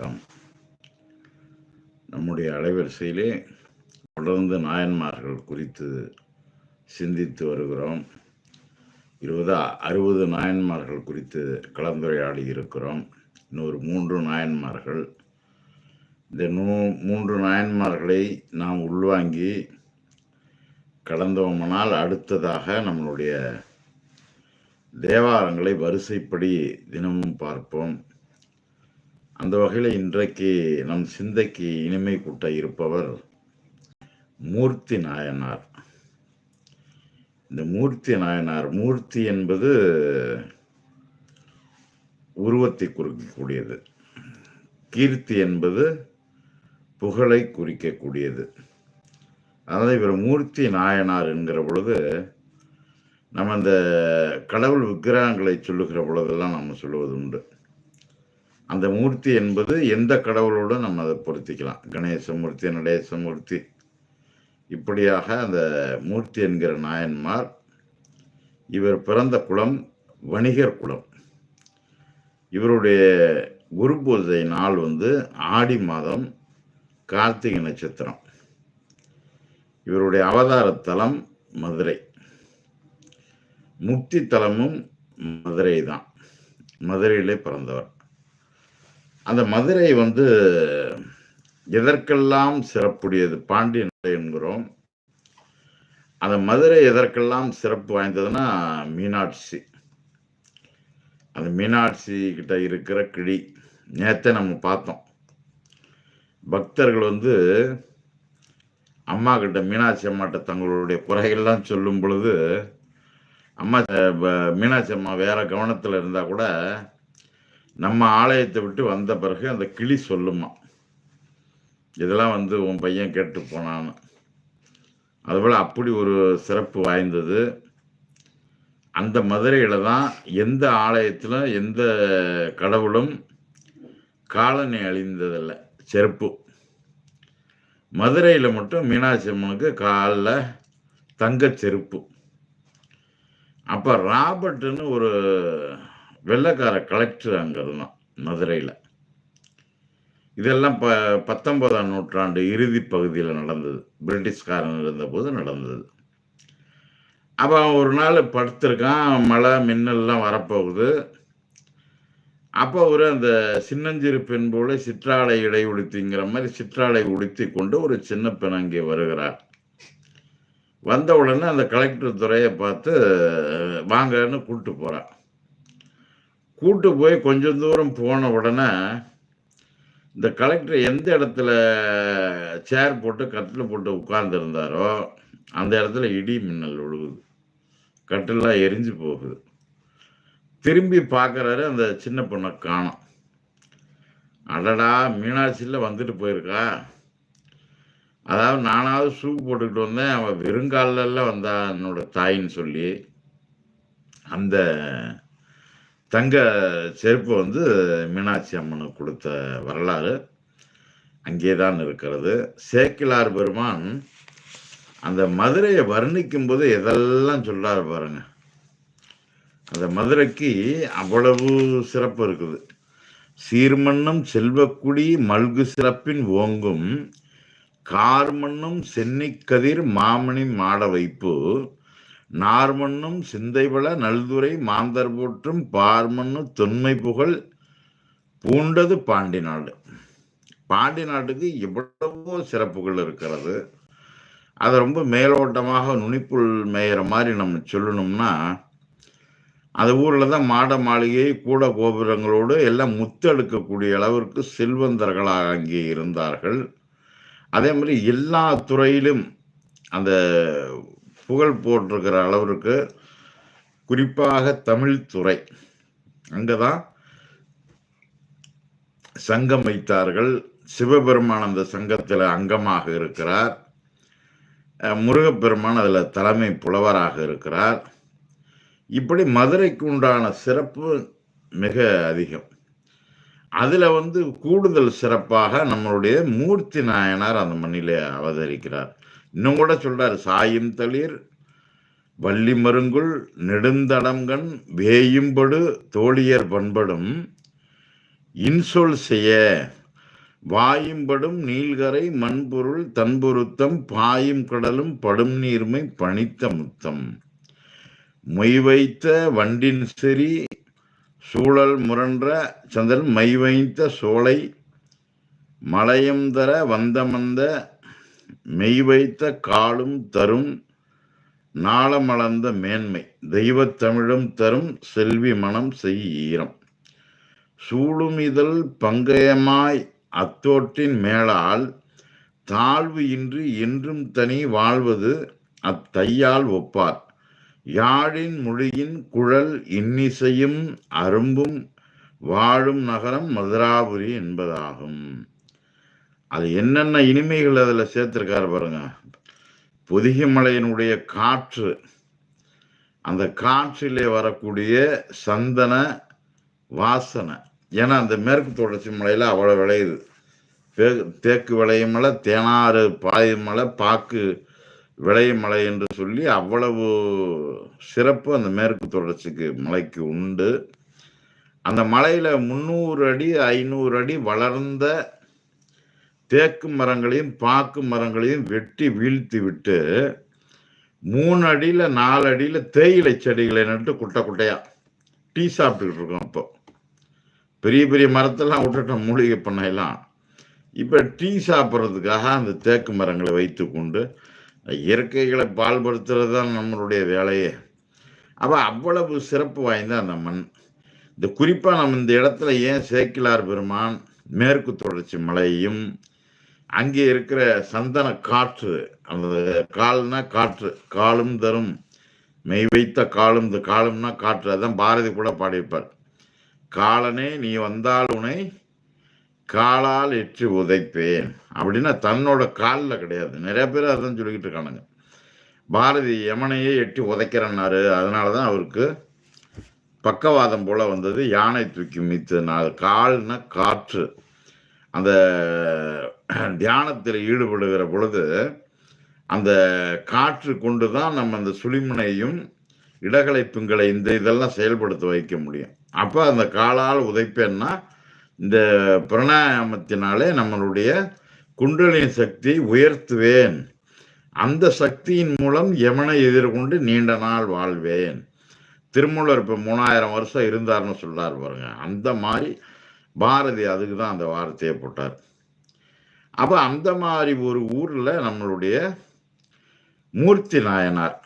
ஆம். நம்முடைய அலைவரிசையிலே தொடர்ந்து நாயன்மார்கள் குறித்து சிந்தித்து வருகிறோம். இருபது அறுபது நாயன்மார்கள் குறித்து கலந்துரையாடி இருக்கிறோம். இன்னொரு மூன்று நாயன்மார்கள். இந்த நூ மூன்று நாயன்மார்களை நாம் உள்வாங்கி கலந்தோமானால் அடுத்ததாக நம்மளுடைய தேவாரங்களை வரிசைப்படி தினமும் பார்ப்போம். அந்த வகையில் இன்றைக்கு நம் சிந்தைக்கு இனிமை கூட்ட இருப்பவர் மூர்த்தி நாயனார். இந்த மூர்த்தி நாயனார் மூர்த்தி என்பது உருவத்தை குறிக்கக்கூடியது. கீர்த்தி என்பது புகழை குறிக்கக்கூடியது. அதாவது இவர் மூர்த்தி நாயனார் என்கிற பொழுது நம்ம அந்த கடவுள் விக்கிரகங்களை சொல்லுகிற பொழுதெல்லாம் நம்ம சொல்லுவது உண்டு அந்த மூர்த்தி என்பது எந்த கடவுளோடு நம்ம அதை பொருத்திக்கலாம். கணேசமூர்த்தி நடேசமூர்த்தி. இப்படியாக அந்த மூர்த்தி என்கிற நாயன்மார் இவர் பிறந்த குலம் வணிகர் குலம் இவருடைய குரு பூஜை நாள் வந்து ஆடி மாதம் கார்த்திகை நட்சத்திரம். இவருடைய அவதாரத்தலம் மதுரை. முக்தி தலமும் மதுரை தான் மதுரையிலே பிறந்தவர். அந்த மதுரை வந்து எதற்கெல்லாம் சிறப்புடையது? பாண்டிய நிலை என்கிறோம். அந்த மதுரை எதற்கெல்லாம் சிறப்பு வாய்ந்ததுன்னா மீனாட்சி. அந்த மீனாட்சி கிட்ட இருக்கிற கிளி. நேற்றே நம்ம பார்த்தோம். பக்தர்கள் வந்து அம்மா கிட்ட மீனாட்சி அம்மாட்ட தங்களுடைய குறைகள்லாம் சொல்லும் பொழுது அம்மா மீனாட்சி அம்மா வேற கவனத்தில் இருந்தால் கூட நம்ம ஆலயத்தை விட்டு வந்த பிறகு அந்த கிளி சொல்லுமா? இதெல்லாம் வந்து உன் பையன் கேட்டு போனான்னு அதுபோல் அப்படி ஒரு சிறப்பு வாய்ந்தது. அந்த மதுரையில் தான் எந்த ஆலயத்தில் எந்த கடவுளும் காலனை அழிந்ததில்லை செருப்பு. மதுரையில் மட்டும் மீனாட்சி அம்மனுக்கு காலில் தங்கச் செருப்பு. அப்போ ராபர்ட்னு ஒரு வெள்ளைக்கார கலெக்டர் அங்கே இருந்தான் மதுரையில். இதெல்லாம் ப பத்தொன்பதாம் நூற்றாண்டு இறுதி பகுதியில் நடந்தது. பிரிட்டிஷ்காரன் இருந்தபோது நடந்தது. அப்போ அவன் ஒரு நாள் படுத்திருக்கான் மழை மின்னல்லாம் வரப்போகுது. அப்போ ஒரு அந்த சின்னஞ்சிறு பெண் போல சிற்றாலை இடை உடுத்திங்கிற மாதிரி சிற்றாலை உடுத்தி கொண்டு ஒரு சின்ன பெண் அங்கே வருகிறார் வந்த உடனே அந்த கலெக்டர் துறையை பார்த்து வாங்கன்னு கூப்பிட்டு போகிறான் கூட்டு போய் கொஞ்சம் தூரம் போன உடனே இந்த கலெக்டர் எந்த இடத்துல சேர் போட்டு கட்டில் போட்டு உட்கார்ந்துருந்தாரோ அந்த இடத்துல இடி மின்னல் விழுகுது. கட்டிலாம் எரிஞ்சு போகுது. திரும்பி பார்க்குறாரு அந்த சின்ன பொண்ணை காணோம். அடடா மீனாட்சியில் வந்துட்டு போயிருக்கா? அதாவது நானாவது ஷூ போட்டுக்கிட்டு வந்தேன். அவன் வெறுங்காலில் வந்தா என்னோட தாயின்னு சொல்லி அந்த தங்க செருப்பு வந்து மீனாட்சி அம்மனுக்கு கொடுத்த வரலாறு. அங்கே தான் இருக்கிறது. சேக்கிலார் பெருமான் அந்த மதுரையை வர்ணிக்கும் போது எதெல்லாம் சொல்றாரு பாருங்க. அந்த மதுரைக்கு அவ்வளவு சிறப்பு இருக்குது. சீர்மண்ணும் செல்வக்குடி மல்கு சிறப்பின் ஓங்கும் கார்மண்ணும் சென்னிக்கதிர் மாமணி மாட வைப்பு நார்மன்னும் சிந்தைவள நல்துரை மாந்தர் போற்றும் பார்மன்னு தொன்மை புகழ் பூண்டது பாண்டி நாடு. பாண்டி நாட்டுக்கு எவ்வளவோ சிறப்புகள் இருக்கிறது. அதை ரொம்ப மேலோட்டமாக நுனிப்புள் மேயிற மாதிரி நம்ம சொல்லணும்னா அந்த ஊரில் தான் மாட மாளிகை கூட கோபுரங்களோடு எல்லாம் முத்தெடுக்கக்கூடிய அளவிற்கு செல்வந்தர்களாக அங்கே இருந்தார்கள். அதே மாதிரி எல்லா துறையிலும் அந்த புகழ் போட்டிருக்கிற அளவிற்கு குறிப்பாக தமிழ் துறை அங்கே தான் சங்கம் வைத்தார்கள். சிவபெருமான் அந்த சங்கத்தில் அங்கமாக இருக்கிறார். முருகப்பெருமான் அதில் தலைமை புலவராக இருக்கிறார். இப்படி மதுரைக்கு உண்டான சிறப்பு மிக அதிகம். அதில் வந்து கூடுதல் சிறப்பாக நம்மளுடைய மூர்த்தி நாயனார் அந்த மண்ணிலே அவதரிக்கிறார். இன்னும் கூட சொல்றாரு சாயும் தளிர் வள்ளி மருங்குள் நெடுந்தடங்கன் வேயும்படு தோழியர் பண்படும் இன்சொல் செய்ய வாயும்படும் நீள்கரை மண்பொருள் தன்பொருத்தம் பாயும் கடலும் படும் நீர்மை பணித்த முத்தம். மொய் வைத்த வண்டின் செறி சூழல் முரன்ற சந்திரன் மை வைத்த சோலை மலையம் தர வந்தமந்த மெய் வைத்த காலும் தரும் நாளமளந்த மேன்மை. தெய்வத் தமிழும் தரும் செல்வி மனம் செய் ஈரம். சூழும் இதழ் பங்கயமாய் அத்தோட்டின் மேலால் தாழ்வு இன்றி என்றும் தனி வாழ்வது அத்தையால் ஒப்பார். யாழின் மொழியின் குழல் இன்னிசையும் அரும்பும் வாழும் நகரம் மதுராபுரி என்பதாகும். அது என்னென்ன இனிமைகள் அதில் சேர்த்துருக்காரு பாருங்க. பொதிகை மலையினுடைய காற்று அந்த காற்றிலே வரக்கூடிய சந்தன வாசனை. ஏன்னா அந்த மேற்கு தொடர்ச்சி மலையில் அவ்வளோ விளையுது. தேக்கு விளையும் மலை தேனாறு பாயும் மலை பாக்கு விளையும் மலை என்று சொல்லி அவ்வளவு சிறப்பு அந்த மேற்கு தொடர்ச்சிக்கு மலைக்கு உண்டு. அந்த மலையில் முந்நூறு அடி ஐநூறு அடி வளர்ந்த தேக்கு மரங்களையும் பாக்கு மரங்களையும் வெட்டி வீழ்த்தி விட்டு மூணு அடியில் நாலு அடியில் தேயிலை செடிகளை நட்டு குட்டை குட்டையாக டீ சாப்பிட்டுக்கிட்டு இருக்கோம் அப்போ பெரிய பெரிய மரத்தெல்லாம் விட்டுட்டோம் மூலிகை பண்ணையெல்லாம். இப்போ டீ சாப்பிட்றதுக்காக அந்த தேக்கு மரங்களை வைத்து கொண்டு இயற்கைகளை பால்படுத்துறது தான் நம்மளுடைய வேலையே. அப்போ அவ்வளவு சிறப்பு வாய்ந்த அந்த மண். இந்த குறிப்பாக நம்ம இந்த இடத்துல ஏன் சேக்கிலார் பெருமான் மேற்கு தொடர்ச்சி மலையையும் அங்கே இருக்கிற சந்தன காற்று அந்த கால்னா காற்று காலும் தரும். மெய் வைத்த காலும் இந்த காலும்னா காற்று அதான் பாரதி கூட பாடியிருப்பார். காலனே நீ வந்தால் உனை காலால் எற்றி உதைப்பேன். அப்படின்னா தன்னோட காலில் கிடையாது. நிறைய பேர் அதான் சொல்லிக்கிட்டு இருக்கானுங்க. பாரதி யமனையே எட்டி உதைக்கிறன்னாரு. அதனால தான் அவருக்கு பக்கவாதம் போல வந்தது. யானை தூக்கி மித்ததுனால கால்னா காற்று. அந்த தியானத்தில் ஈடுபடுகிற பொழுது அந்த காற்று கொண்டு தான் நம்ம அந்த சுளிமுனையும் இடகலை பிங்களை இந்த இதெல்லாம் செயல்படுத்த வைக்க முடியும். அப்போ அந்த காலால் உதைப்பேன்னா இந்த பிரணாயாமத்தினாலே நம்மளுடைய குண்டலின் சக்தியை உயர்த்துவேன். அந்த சக்தியின் மூலம் யமனை எதிர்கொண்டு நீண்ட நாள் வாழ்வேன். திருமூலர் இப்போ மூணாயிரம் வருஷம் இருந்தார்னு சொல்கிறார் பாருங்க. அந்த மாதிரி பாரதி அதுக்கு தான் அந்த வார்த்தையை போட்டார். அப்போ அந்த மாதிரி ஒரு ஊரில் நம்மளுடைய மூர்த்தி நாயனார்.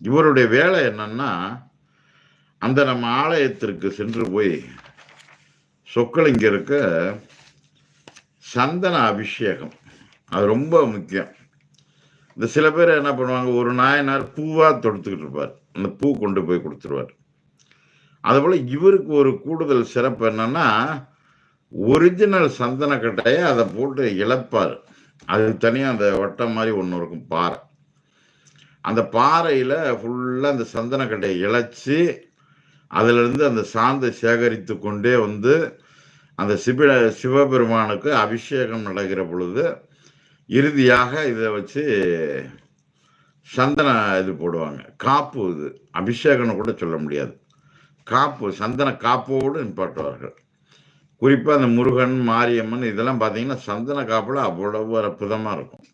இவருடைய வேலை என்னன்னா அந்த நம்ம ஆலயத்திற்கு சென்று போய் சொக்கலிங்கருக்கு சந்தன அபிஷேகம். அது ரொம்ப முக்கியம். இந்த சில பேர் என்ன பண்ணுவாங்க ஒரு நாயனார் பூவா தொடுத்துக்கிட்டு இருப்பார். அந்த பூ கொண்டு போய் கொடுத்துருவார். அதுபோல் இவருக்கு ஒரு கூடுதல் சிறப்பு என்னன்னா ஒரிஜினல் சந்தன கட்டையை அதை போட்டு இழப்பார். அது தனியாக அந்த வட்டம் மாதிரி ஒன்று இருக்கும் பாறை. அந்த பாறையில் ஃபுல்லாக அந்த சந்தன கட்டையை இழைச்சி அதிலிருந்து அந்த சாந்தை சேகரித்து கொண்டே வந்து அந்த சிவ சிவபெருமானுக்கு அபிஷேகம் நடக்கிற பொழுது இறுதியாக இதை வச்சு சந்தன இது போடுவாங்க. காப்பு இது. அபிஷேகம்னு கூட சொல்ல முடியாது. காப்பு சந்தன காப்போடு நிப்பாட்டுவார்கள். குறிப்பாக அந்த முருகன் மாரியம்மன் இதெல்லாம் பார்த்தீங்கன்னா சந்தன காப்பில் அவ்வளவு அற்புதமாக இருக்கும்.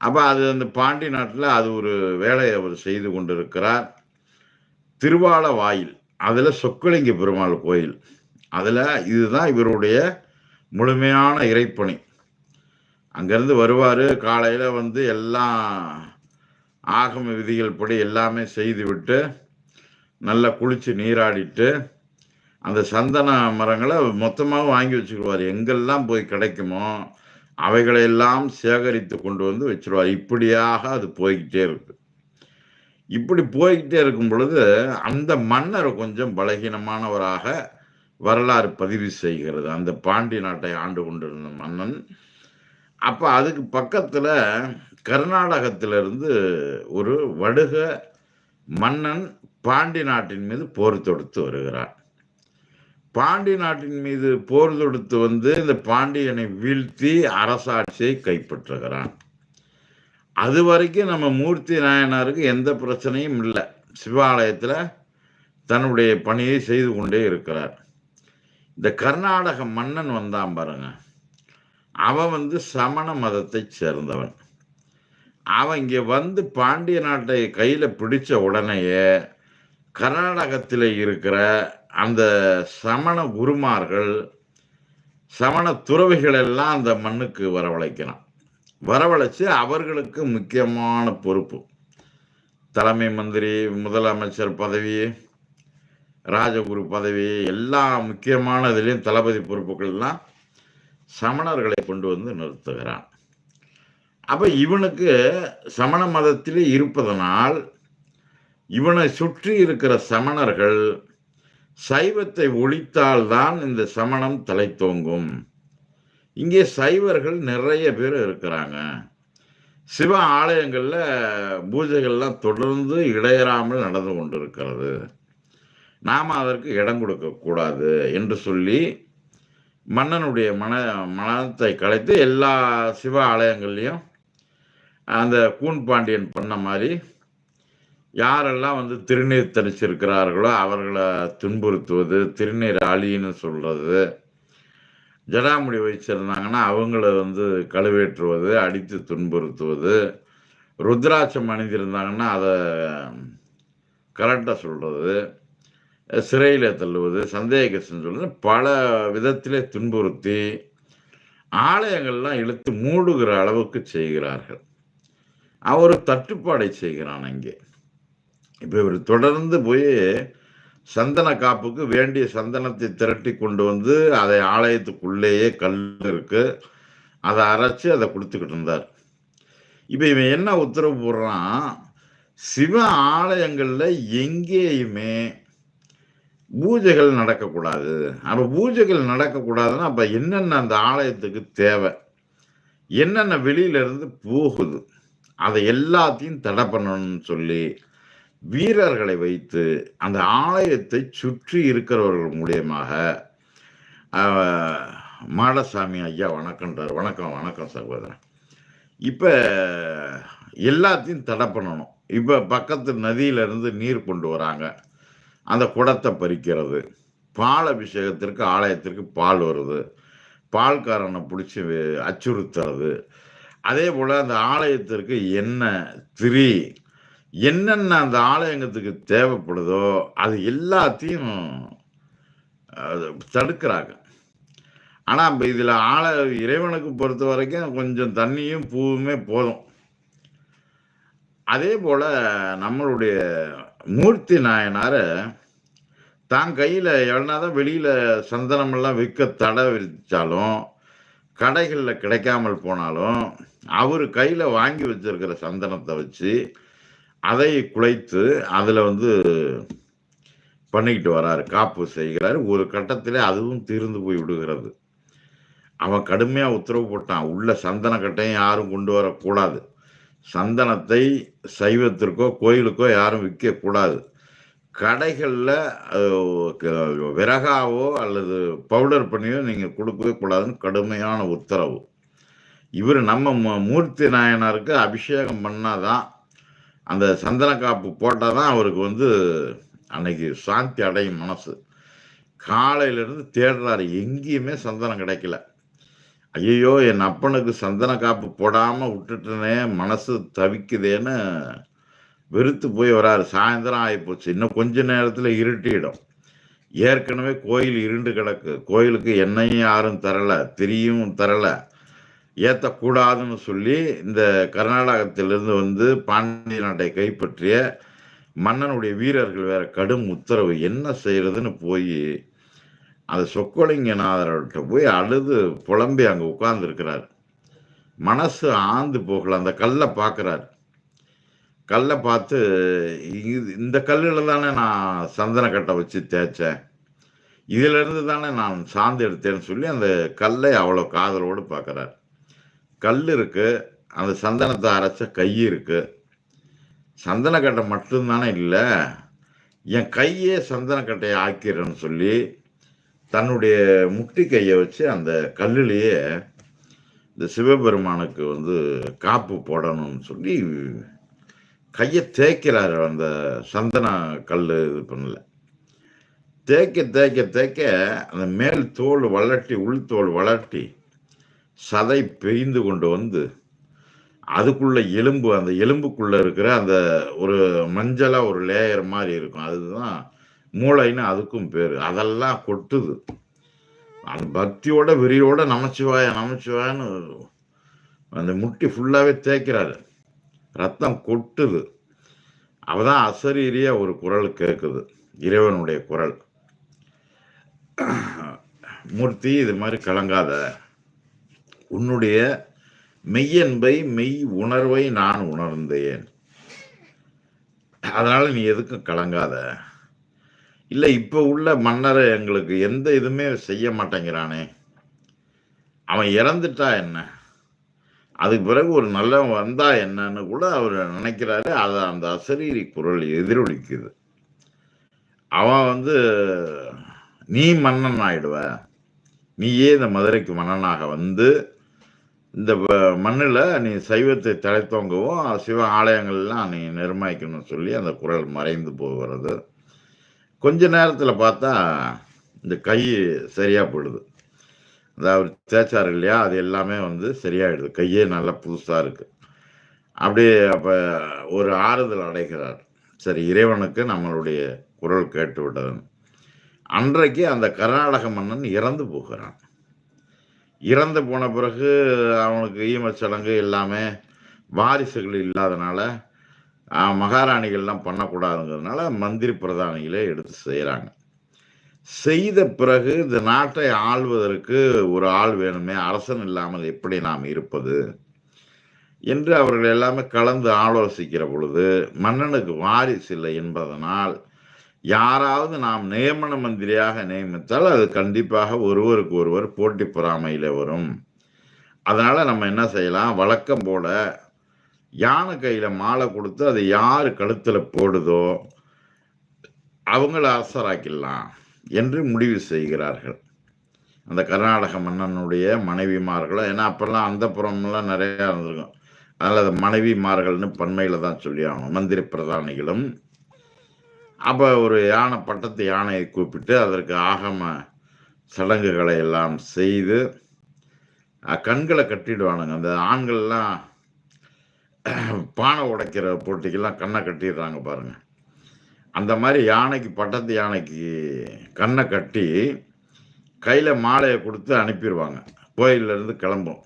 அப்போ அது அந்த பாண்டி நாட்டில் அது ஒரு வேலையை அவர் செய்து கொண்டிருக்கிறார். திருவாள வாயில் அதில் சொக்கலிங்க பெருமாள் கோயில். அதில் இதுதான் இவருடைய முழுமையான இறைப்பணி. அங்கேருந்து வருவார் காலையில் வந்து எல்லாம் ஆகம விதிகள் படி எல்லாமே செய்துவிட்டு நல்லா குளித்து நீராடிட்டு அந்த சந்தன மரங்களை மொத்தமாக வாங்கி வச்சுக்கிடுவார். எங்கெல்லாம் போய் கிடைக்குமோ அவைகளையெல்லாம் சேகரித்து கொண்டு வந்து வச்சிருவார். இப்படியாக அது போய்கிட்டே இருக்கு. இப்படி போய்கிட்டே இருக்கும் பொழுது அந்த மன்னர் கொஞ்சம் பலகீனமானவராக வரலாறு பதிவு செய்கிறது. அந்த பாண்டி நாட்டை ஆண்டு கொண்டிருந்த மன்னன். அப்போ அதுக்கு பக்கத்தில் கர்நாடகத்திலிருந்து ஒரு வடுக மன்னன் பாண்டி நாட்டின் மீது போர் தொடுத்து வருகிறார் பாண்டி நாட்டின் மீது போர் தொடுத்து வந்து இந்த பாண்டியனை வீழ்த்தி அரசாட்சியை கைப்பற்றுகிறான். அது வரைக்கும் நம்ம மூர்த்தி நாயனாருக்கு எந்த பிரச்சனையும் இல்லை. சிவாலயத்தில் தன்னுடைய பணியை செய்து கொண்டே இருக்கிறார். இந்த கர்நாடக மன்னன் வந்தான் பாருங்க. அவன் வந்து சமண மதத்தைச் சேர்ந்தவன். அவன் இங்கே வந்து பாண்டிய நாட்டை கையில் பிடிச்ச உடனேயே கர்நாடகத்தில் இருக்கிற அந்த சமண குருமார்கள் சமண துறவிகள் எல்லாம் அந்த மண்ணுக்கு வரவழைக்கிறான் வரவழைச்சு அவர்களுக்கு முக்கியமான பொறுப்பு. தலைமை மந்திரி முதலமைச்சர் பதவி ராஜகுரு பதவி எல்லா முக்கியமான இதுலேயும் தளபதி பொறுப்புகள்லாம் சமணர்களை கொண்டு வந்து நிறுத்துகிறான். அப்போ இவனுக்கு சமண மதத்திலே இருப்பதனால் இவனை சுற்றி இருக்கிற சமணர்கள் சைவத்தை ஒழித்தால்தான் இந்த சமணம் தலை தோங்கும் இங்கே சைவர்கள் நிறைய பேர் இருக்கிறாங்க. சிவ ஆலயங்களில் பூஜைகள்லாம் தொடர்ந்து இடையறாமல் நடந்து கொண்டிருக்கிறது. நாம் அதற்கு இடம் கொடுக்கக்கூடாது என்று சொல்லி மன்னனுடைய மன மனத்தை கலைத்து எல்லா சிவ ஆலயங்கள்லையும் அந்த கூன் பாண்டியன் பண்ண மாதிரி யாரெல்லாம் வந்து திருநீர் தரிச்சிருக்கிறார்களோ அவர்களை துன்புறுத்துவது திருநீர் ஆளின்னு சொல்றது. ஜடாமுடி வச்சிருந்தாங்கன்னா அவங்கள வந்து கழுவேற்றுவது அடித்து துன்புறுத்துவது. ருத்ராட்சம் அணிந்திருந்தாங்கன்னா அதை கரெக்டாக சொல்றது. சிறையில் தள்ளுவது சந்தேகசன் சொல்றது. பல விதத்திலே துன்புறுத்தி ஆலயங்கள்லாம் இழுத்து மூடுகிற அளவுக்கு செய்கிறார்கள். அவர் தட்டுப்பாடை செய்கிறான் அங்கே. இப்போ இவர் தொடர்ந்து போய் சந்தன காப்புக்கு வேண்டிய சந்தனத்தை திரட்டி கொண்டு வந்து அதை ஆலயத்துக்குள்ளேயே கல் இருக்கு. அதை அரைச்சி அதை கொடுத்துக்கிட்டு இருந்தார். இப்போ இவன் என்ன உத்தரவு போடுறான்? சிவ ஆலயங்களில் எங்கேயுமே பூஜைகள் நடக்கக்கூடாது. அப்போ பூஜைகள் நடக்கக்கூடாதுன்னா அப்போ என்னென்ன அந்த ஆலயத்துக்கு தேவை? என்னென்ன வெளியிலேருந்து போகுது? அதை எல்லாத்தையும் தடை பண்ணணும்னு சொல்லி வீரர்களை வைத்து அந்த ஆலயத்தை சுற்றி இருக்கிறவர்கள் மூலியமாக மாடசாமி ஐயா வணக்கன்றார் வணக்கம் வணக்கம் சகோதரன். இப்போ எல்லாத்தையும் தடை பண்ணணும். இப்போ பக்கத்து நதியிலிருந்து நீர் கொண்டு வராங்க. அந்த குடத்தை பறிக்கிறது. பால் அபிஷேகத்திற்கு ஆலயத்திற்கு பால் வருது. பால்காரனை பிடிச்சி அச்சுறுத்துறது. அதே போல் அந்த ஆலயத்திற்கு எண்ணெய் திரி என்னென்ன அந்த ஆலயங்கத்துக்கு தேவைப்படுதோ அது எல்லாத்தையும் அது தடுக்கிறாங்க. ஆனால் இப்போ இதில் ஆல இறைவனுக்கு பொறுத்த வரைக்கும் கொஞ்சம் தண்ணியும் பூவுமே போதும். அதே போல் நம்மளுடைய மூர்த்தி நாயனாரை தான் கையில் எவ்வளோனா தான் வெளியில் சந்தனமெல்லாம் விற்க தடை விதித்தாலும் கடைகளில் கிடைக்காமல் போனாலும் அவர் கையில் வாங்கி வச்சிருக்கிற சந்தனத்தை வச்சு அதை குலைத்து அதில் வந்து பண்ணிக்கிட்டு வராரு. காப்பு செய்கிறாரு. ஒரு கட்டத்தில் அதுவும் தீர்ந்து போய் விடுகிறது. அவன் கடுமையாக உத்தரவு போட்டான். உள்ள சந்தன கட்டையும் யாரும் கொண்டு வரக்கூடாது. சந்தனத்தை சைவத்திற்கோ கோயிலுக்கோ யாரும் விற்கக்கூடாது. கடைகளில் விறகாவோ அல்லது பவுடர் பண்ணியோ நீங்கள் கொடுக்கவே கூடாதுன்னு கடுமையான உத்தரவு. இவர் நம்ம மூர்த்தி நாயனாருக்கு அபிஷேகம் பண்ணாதான் அந்த சந்தன காப்பு போட்டால் தான் அவருக்கு வந்து அன்னைக்கு சாந்தி அடையும் மனசு. காலையிலேருந்து தேடுறாரு எங்கேயுமே சந்தனம் கிடைக்கல. ஐயோ என் அப்பனுக்கு சந்தன காப்பு போடாமல் விட்டுட்டனே மனசு தவிக்குதேன்னு வெறுத்து போய் வராரு. சாயந்தரம் ஆகிப்போச்சு இன்னும் கொஞ்ச நேரத்தில் இருட்டிடும். ஏற்கனவே கோயில் இருண்டு கிடக்கு. கோயிலுக்கு எண்ணெயும் யாரும் தரலை திரியும் தரலை. ஏற்றக்கூடாதுன்னு சொல்லி இந்த கர்நாடகத்திலிருந்து வந்து பாண்டிய நாட்டை கைப்பற்றிய மன்னனுடைய வீரர்கள் வேற கடும் உத்தரவு. என்ன செய்யறதுன்னு போய் அந்த சொக்கலிங்கநாதர்கிட்ட போய் அழுது புலம்பி அங்கே உட்கார்ந்துருக்கிறார். மனசு ஆந்து போகல. அந்த கல்லை பார்க்குறாரு. கல்லை பார்த்து இது இந்த கல்லில் தானே நான் சந்தன கட்டை வச்சு தேய்ச்சேன். இதிலிருந்து தானே நான் சாந்து எடுத்தேன்னு சொல்லி அந்த கல்லை அவ்வளோ காதலோடு பார்க்குறாரு. கல் இருக்குது அந்த சந்தனத்தை அரைச்ச கை இருக்குது சந்தனக்கட்டை மட்டும்தானே இல்லை என் கையே சந்தனக்கட்டையை ஆக்கிறேன்னு சொல்லி தன்னுடைய முட்டி கையை வச்சு அந்த கல்லுலேயே இந்த சிவபெருமானுக்கு வந்து காப்பு போடணும்னு சொல்லி கையை தேய்க்கிறாரு அந்த சந்தன கல் இது பண்ணல. தேய்க்க தேய்க்க தேய்க்க அந்த மேல் தோல் வளர்ட்டி உள் தோல் வளர்ட்டி சதை பெய்ந்து கொண்டு வந்து அதுக்குள்ள எலும்பு அந்த எலும்புக்குள்ள இருக்கிற அந்த ஒரு மஞ்சளா ஒரு லேயர் மாதிரி இருக்கும். அதுதான் மூளைன்னு அதுக்கும் பேர். அதெல்லாம் கொட்டுது. அந்த பக்தியோட வெறியோட நமச்சிவாய நமச்சிவாயன்னு அந்த முட்டி ஃபுல்லாவே தேய்க்கிறாரு. ரத்தம் கொட்டுது. அவதான் அசரீரிய ஒரு குரல் கேட்குது இறைவனுடைய குரல். மூர்த்தி இது மாதிரி கலங்காத. உன்னுடைய மெய்யன்பை மெய் உணர்வை நான் உணர்ந்தேன். அதனால நீ எதுக்கும் கலங்காத. இல்லை இப்போ உள்ள மன்னரை எங்களுக்கு எந்த இதுவுமே செய்ய மாட்டேங்கிறானே. அவன் இறந்துட்டா என்ன? அதுக்கு பிறகு ஒரு நல்லவன் வந்தா என்னன்னு கூட அவர் நினைக்கிறாரு. அதை அந்த அசரீரி குரல் எதிரொலிக்குது. அவன் வந்து நீ மன்னன் ஆயிடுவ நீயே இந்த மதுரைக்கு மன்னனாக வந்து இந்த மண்ணில் நீ சைவத்தை தலைத்தோங்கவும் சிவ ஆலயங்கள்லாம் நீ நிர்மாணிக்கணும்னு சொல்லி அந்த குரல் மறைந்து போகிறது. கொஞ்ச நேரத்தில் பார்த்தா இந்த கை சரியாக போயிடுது. அதாவது தேய்ச்சார் இல்லையா அது எல்லாமே வந்து சரியாயிடுது. கையே நல்லா புதுசாக இருக்குது அப்படியே அப்போ ஒரு ஆறுதல் அடைகிறார். சரி இறைவனுக்கு நம்மளுடைய குரல் கேட்டு விட்டதுன்னு அன்றைக்கு அந்த கர்நாடக மன்னன் இறந்து போகிறான். இறந்து போன பிறகு அவனுக்கு ஈமச்சடங்கு எல்லாமே வாரிசுகள் இல்லாதனால மகாராணிகள்லாம் பண்ணக்கூடாதுங்கிறதுனால மந்திரி பிரதானிகளே எடுத்து செய்கிறாங்க செய்த பிறகு இந்த நாட்டை ஆள்வதற்கு ஒரு ஆள் வேணுமே அரசன் இல்லாமல் எப்படி நாம் இருப்பது என்று அவர்கள் எல்லாமே கலந்து ஆலோசிக்கிற பொழுது மன்னனுக்கு வாரிசு இல்லை என்பதனால் யாராவது நாம் நியமன மந்திரியாக நியமித்தால் அது கண்டிப்பாக ஒருவருக்கு ஒருவர் போட்டி பொறாமையில் வரும். அதனால் நம்ம என்ன செய்யலாம்? வழக்கம் போல யானை கையில் மாலை கொடுத்து அதை யார் கழுத்தில் போடுதோ அவங்கள அரசராக்கிடலாம் என்று முடிவு செய்கிறார்கள். அந்த கர்நாடக மன்னனுடைய மனைவிமார்களும் ஏன்னா அப்போல்லாம் அந்த புறம்லாம் நிறையா இருந்திருக்கும். அதனால் அது மனைவிமார்கள்னு பண்மையில் தான் சொல்லி ஆகணும். மந்திரி பிரதானிகளும் அப்போ ஒரு யானை பட்டத்து யானையை கூப்பிட்டு அதற்கு ஆகம சடங்குகளை எல்லாம் செய்து கண்களை கட்டிடுவானுங்க. அந்த ஆண்கள்லாம் பானை உடைக்கிற போட்டிக்கெல்லாம் கண்ணை கட்டிடுறாங்க பாருங்கள் அந்த மாதிரி யானைக்கு பட்டத்து யானைக்கு கண்ணை கட்டி கையில் மாலையை கொடுத்து அனுப்பிடுவாங்க. கோயிலேருந்து இருந்து கிளம்பும்.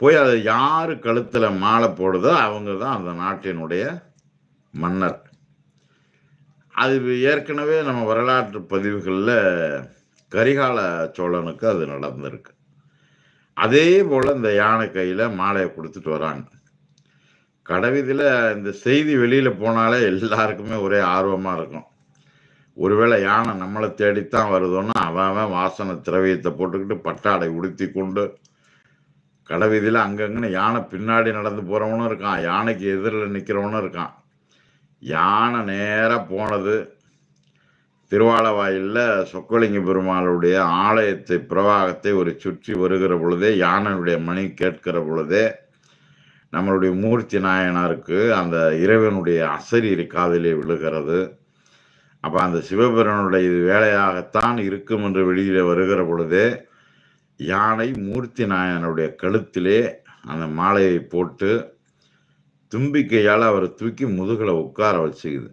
போய் அதை யார் கழுத்தில் மாலை போடுதோ அவங்க தான் அந்த நாட்டினுடைய மன்னர். அது ஏற்கனவே நம்ம வரலாற்று பதிவுகளில் கரிகால சோழனுக்கு அது நடந்திருக்கு. அதே போல் இந்த யானை கையில் மாலையை கொடுத்துட்டு வராங்க. கடவிதில் இந்த செய்தி வெளியில் போனாலே எல்லாருக்குமே ஒரே ஆர்வமாக இருக்கும். ஒருவேளை யானை நம்மளை தேடித்தான் வருதோன்னா அவன் அவன் வாசனை திரவியத்தை போட்டுக்கிட்டு பட்டாடை உடுத்தி கொண்டு கடைவீதியில் அங்கங்கன்னு யானை பின்னாடி நடந்து போகிறவனும் இருக்கான் யானைக்கு எதிரில் நிற்கிறவனும் இருக்கான். யானை நேராக போனது. திருவாலவாயிலில் சொக்கலிங்க பெருமாளுடைய ஆலயத்தை பிரவாகத்தை ஒரு சுற்றி வருகிற பொழுதே யானையுடைய மணி கேட்கிற பொழுதே நம்மளுடைய மூர்த்தி நாயனாருக்கு அந்த இறைவனுடைய அசரீர் காதிலே விழுகிறது. அப்போ அந்த சிவபெருமனுடைய இது வேலையாகத்தான் இருக்கும் என்று வெளியில் வருகிற பொழுதே யானை மூர்த்தி நாயனுடைய கழுத்திலே அந்த மாலையை போட்டு தும்பிக்கையால் அவரை தூக்கி முதுகில் உட்கார வச்சுக்குது.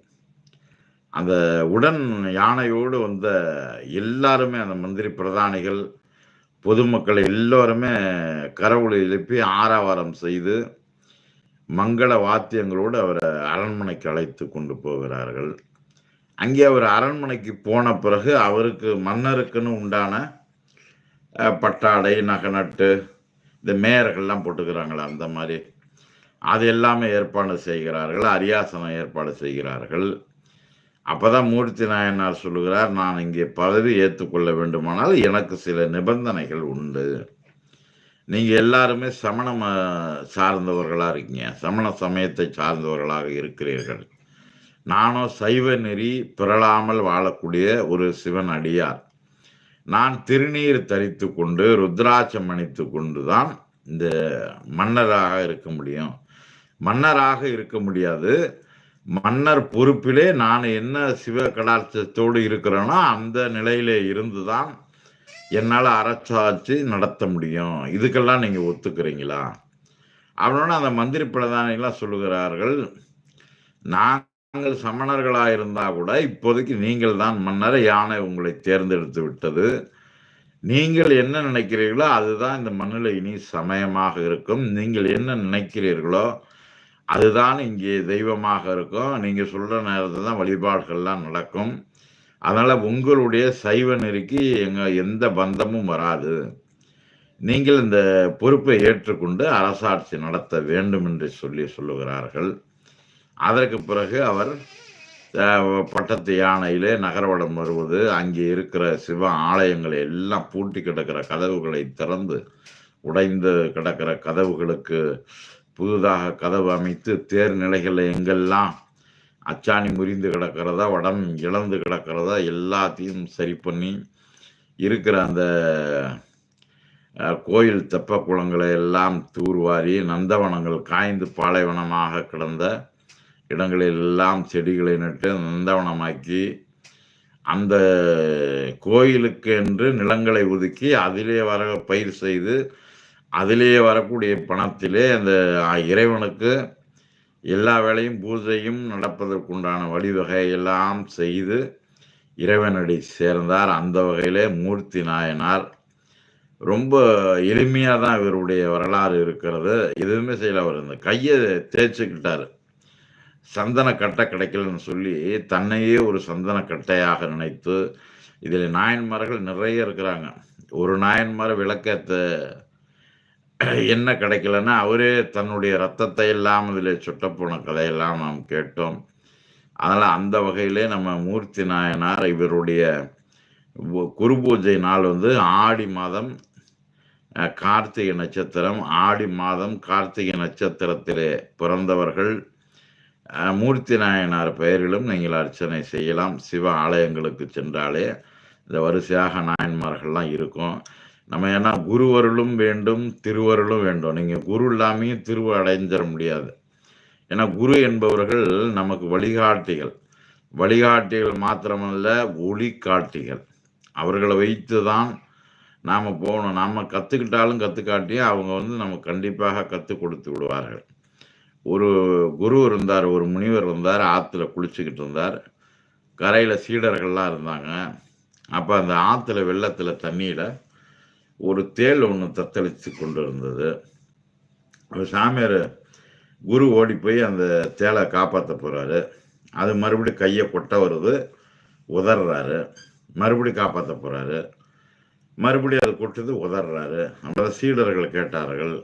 அந்த உடன் யானையோடு வந்த எல்லாருமே அந்த மந்திரி பிரதானிகள் பொதுமக்கள் எல்லோருமே கரவுளை எழுப்பி ஆரவாரம் செய்து மங்கள வாத்தியங்களோடு அவரை அரண்மனைக்கு அழைத்து கொண்டு போகிறார்கள். அங்கே அவர் அரண்மனைக்கு போன பிறகு அவருக்கு மன்னருக்குன்னு உண்டான பட்டாடை பட்டாடை நகநட்டு இந்த மேயர்கள்லாம் போட்டுக்கிறாங்களா அந்த மாதிரி. அது எல்லாமே ஏற்பாடு செய்கிறார்கள் அரியாசனம் ஏற்பாடு செய்கிறார்கள். அப்போதான் மூர்த்தி நாயனார் சொல்லுகிறார் நான் இங்கே பதவி ஏற்றுக்கொள்ள வேண்டுமானால் எனக்கு சில நிபந்தனைகள் உண்டு. நீங்கள் எல்லாருமே சமணம் சார்ந்தவர்களாக இருக்கீங்க. சமண சமயத்தை சார்ந்தவர்களாக இருக்கிறீர்கள். நானும் சைவ நெறி பிறழாமல் வாழக்கூடிய ஒரு சிவன் அடியார். நான் திருநீர் தரித்து கொண்டு ருத்ராட்சம் அணித்து கொண்டு தான் இந்த மன்னராக இருக்க முடியும். மன்னராக இருக்க முடியாது. மன்னர் பொறுப்பிலே நான் என்ன சிவ கடாட்சத்தோடு இருக்கிறேனோ அந்த நிலையிலே இருந்துதான் என்னால் அரசாட்சி நடத்த முடியும். இதுக்கெல்லாம் நீங்கள் ஒத்துக்கிறீங்களா? அவனோட அந்த மந்திரி பிரதானிகளாம் சொல்லுகிறார்கள் நாங்கள் சமணர்களாக இருந்தால் கூட இப்போதைக்கு நீங்கள் தான் மன்னரை யானை உங்களை தேர்ந்தெடுத்து விட்டது. நீங்கள் என்ன நினைக்கிறீர்களோ அதுதான் இந்த மண்ணில் இனி சமயமாக இருக்கும். நீங்கள் என்ன நினைக்கிறீர்களோ அதுதான் இங்கே தெய்வமாக இருக்கும். நீங்கள் சொல்கிற நேரத்தில் தான் வழிபாடுகள்லாம் நடக்கும். அதனால் உங்களுடைய சைவ நெறிக்கு எங்கள் எந்த பந்தமும் வராது. நீங்கள் இந்த பொறுப்பை ஏற்றுக்கொண்டு அரசாட்சி நடத்த வேண்டும் என்று சொல்லி சொல்லுகிறார்கள். அதற்கு பிறகு அவர் பட்டத்து யானையிலே நகரவடம் வருவது அங்கே இருக்கிற சிவ ஆலயங்களை எல்லாம் பூட்டி கிடக்கிற கதவுகளை திறந்து உடைந்து கிடக்கிற கதவுகளுக்கு புதுதாக கதவு அமைத்து தேர் நிலைகளை எங்கெல்லாம் அச்சாணி முறிந்து கிடக்கிறதா வடம் இழந்து கிடக்கிறதா எல்லாத்தையும் சரி பண்ணி இருக்கிற அந்த கோயில் தெப்ப குளங்களை எல்லாம் தூர்வாரி நந்தவனங்கள் காய்ந்து பாலைவனமாக கிடந்த இடங்களில் எல்லாம் செடிகளை நட்டு நந்தவனமாக்கி அந்த கோயிலுக்கு என்று நிலங்களை ஒதுக்கி அதிலே வர பயிர் செய்து அதிலேயே வரக்கூடிய பணத்திலே அந்த இறைவனுக்கு எல்லா வேலையும் பூஜையும் நடப்பதற்குண்டான வழிவகை எல்லாம் செய்து இறைவனடி சேர்ந்தார். அந்த வகையிலே மூர்த்தி நாயனார். ரொம்ப எளிமையாக தான் இவருடைய வரலாறு இருக்கிறது. எதுவுமே செய்யல அவர். இந்த கையை தேய்ச்சிக்கிட்டார். சந்தன கட்டை கிடைக்கலன்னு சொல்லி தன்னையே ஒரு சந்தன கட்டையாக நினைத்து இதில் நாயன்மார்கள் நிறைய இருக்கிறாங்க. ஒரு நாயன்மார் விளக்கத்தை என்ன கிடைக்கலன்னா அவரே தன்னுடைய ரத்தத்தை எல்லாம் இதில் சுட்டப்போன கதையெல்லாம் நாம் கேட்டோம். அதனால் அந்த வகையிலே நம்ம மூர்த்தி நாயனார் இவருடைய குரு பூஜை நாள் வந்து ஆடி மாதம் கார்த்திகை நட்சத்திரம். ஆடி மாதம் கார்த்திகை நட்சத்திரத்திலே பிறந்தவர்கள் மூர்த்தி நாயனார் பெயரிலும் நீங்கள் அர்ச்சனை செய்யலாம். சிவ ஆலயங்களுக்கு சென்றாலே இந்த வரிசையாக நாயன்மார்கள்லாம் இருக்கும். நம்ம ஏன்னா குருவருளும் வேண்டும் திருவருளும் வேண்டும். நீங்கள் குரு இல்லாமையும் திருவு அடைஞ்சிட முடியாது. ஏன்னா குரு என்பவர்கள் நமக்கு வழிகாட்டிகள். வழிகாட்டிகள் மாத்திரமல்ல ஒளிகாட்டிகள் அவர்களை வைத்து தான் நாம் போகணும். நாம் கற்றுக்கிட்டாலும் கற்றுக்காட்டியும் அவங்க வந்து நமக்கு கண்டிப்பாக கற்றுக் கொடுத்து விடுவார்கள். ஒரு குரு இருந்தார் ஒரு முனிவர் இருந்தார் ஆற்றுல குளிச்சுக்கிட்டு இருந்தார். கரையில் சீடர்கள்லாம் இருந்தாங்க. அப்போ அந்த ஆற்றுல வெள்ளத்தில் தண்ணியில் ஒரு தேள் ஒன்று தத்தளித்து கொண்டு இருந்தது சாமியார் குரு ஓடி போய் அந்த தேளை காப்பாற்ற போகிறாரு அது மறுபடியும் கையை கொட்ட வருது உதறாரு மறுபடியும் காப்பாற்ற போகிறாரு மறுபடியும் அது கொட்டுது உதறாரு அந்த சீடர்கள் கேட்டார்கள்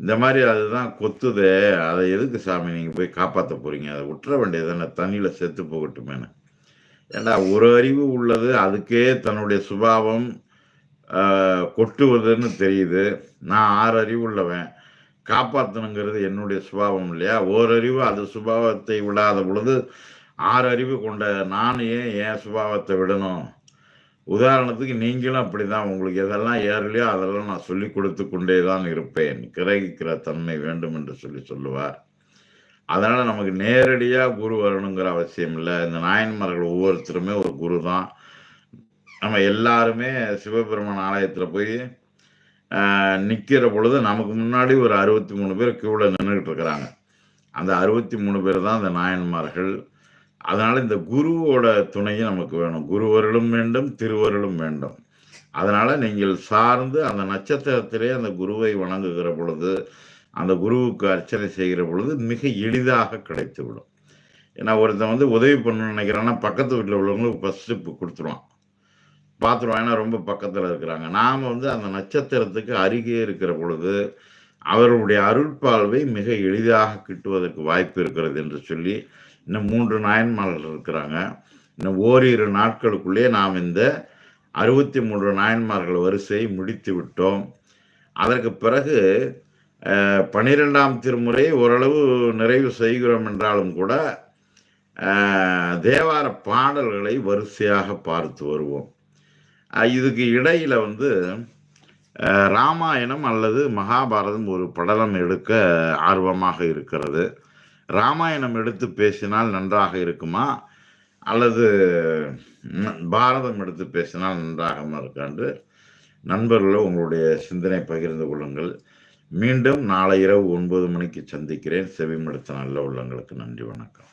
இந்த மாதிரி அதுதான் கொத்துதே அதை எதுக்கு சாமி நீங்கள் போய் காப்பாற்ற போகிறீங்க அதை விட்டுற வேண்டியது தானே தண்ணியில் செத்து போகட்டுமேனு. ஏன்னா ஒரு அறிவு உள்ளது அதுக்கே தன்னுடைய சுபாவம் கொட்டுவதுன்னு தெரியுது. நான் ஆறு அறிவு உள்ளவன் காப்பாற்றணுங்கிறது என்னுடைய சுபாவம் இல்லையா? ஓரறிவு அது சுபாவத்தை விடாத பொழுது ஆறு அறிவு கொண்ட நான் ஏன் என் சுபாவத்தை விடணும்? உதாரணத்துக்கு நீங்களும் அப்படிதான். உங்களுக்கு எதெல்லாம் ஏறலையோ அதெல்லாம் நான் சொல்லி கொடுத்து கொண்டே தான் இருப்பேன். கிரகிக்கிற தன்மை வேண்டும் என்று சொல்லி சொல்லுவார். அதனால் நமக்கு நேரடியாக குரு வரணுங்கிற அவசியம் இல்லை. இந்த நாயன்மார்கள் ஒவ்வொருத்தருமே ஒரு குரு தான் நம்ம எல்லாருமே சிவபெருமான் ஆலயத்துல போய் நிற்கிற பொழுது நமக்கு முன்னாடி ஒரு அறுபத்தி மூணு பேர் கியூவில் நின்றுக்கிட்டு இருக்கிறாங்க. அந்த அறுபத்தி மூணு பேர் தான் அந்த நாயன்மார்கள். அதனால் இந்த குருவோட துணையும் நமக்கு வேணும். குருவருளும் வேண்டும் திருவருளும் வேண்டும். அதனால் நீங்கள் சார்ந்து அந்த நட்சத்திரத்திலே அந்த குருவை வணங்குகிற பொழுது அந்த குருவுக்கு அர்ச்சனை செய்கிற பொழுது மிக எளிதாக கிடைத்துவிடும். ஏன்னா ஒருத்தன் வந்து உதவி பண்ணணும்னு நினைக்கிறான்னா பக்கத்து வீட்டில் உள்ளவங்களுக்கு ஃபஸ்ட்டு கொடுத்துருவான். பார்த்துருவோம் ஏன்னா ரொம்ப பக்கத்தில் இருக்கிறாங்க. நாம் வந்து அந்த நட்சத்திரத்துக்கு அருகே இருக்கிற பொழுது அவர்களுடைய அருட்பால்வை மிக எளிதாக கிட்டுவதற்கு வாய்ப்பு இருக்கிறது என்று சொல்லி இன்னும் மூன்று நாயன்மார்கள் இருக்கிறாங்க. இன்னும் ஓரிரு நாட்களுக்குள்ளே நாம் இந்த அறுபத்தி மூன்று நாயன்மார்கள் வரிசையை முடித்து விட்டோம். அதற்கு பிறகு பனிரெண்டாம் திருமுறை ஓரளவு நிறைவு செய்கிறோம் என்றாலும் கூட தேவார பாடல்களை வரிசையாக பார்த்து வருவோம். இதுக்கு இடையில் வந்து ராமாயணம் அல்லது மகாபாரதம் ஒரு படலம் எடுக்க ஆர்வமாக இருக்கிறது. ராமாயணம் எடுத்து பேசினால் நன்றாக இருக்குமா? அல்லது பாரதம் எடுத்து பேசினால் நன்றாக இருக்காண்டு நண்பர்களே உங்களுடைய சிந்தனை பகிர்ந்து கொள்ளுங்கள். மீண்டும் நாளை இரவு ஒன்பது மணிக்கு சந்திக்கிறேன். செவிமடுத்த நல்ல உள்ளங்களுக்கு நன்றி வணக்கம்.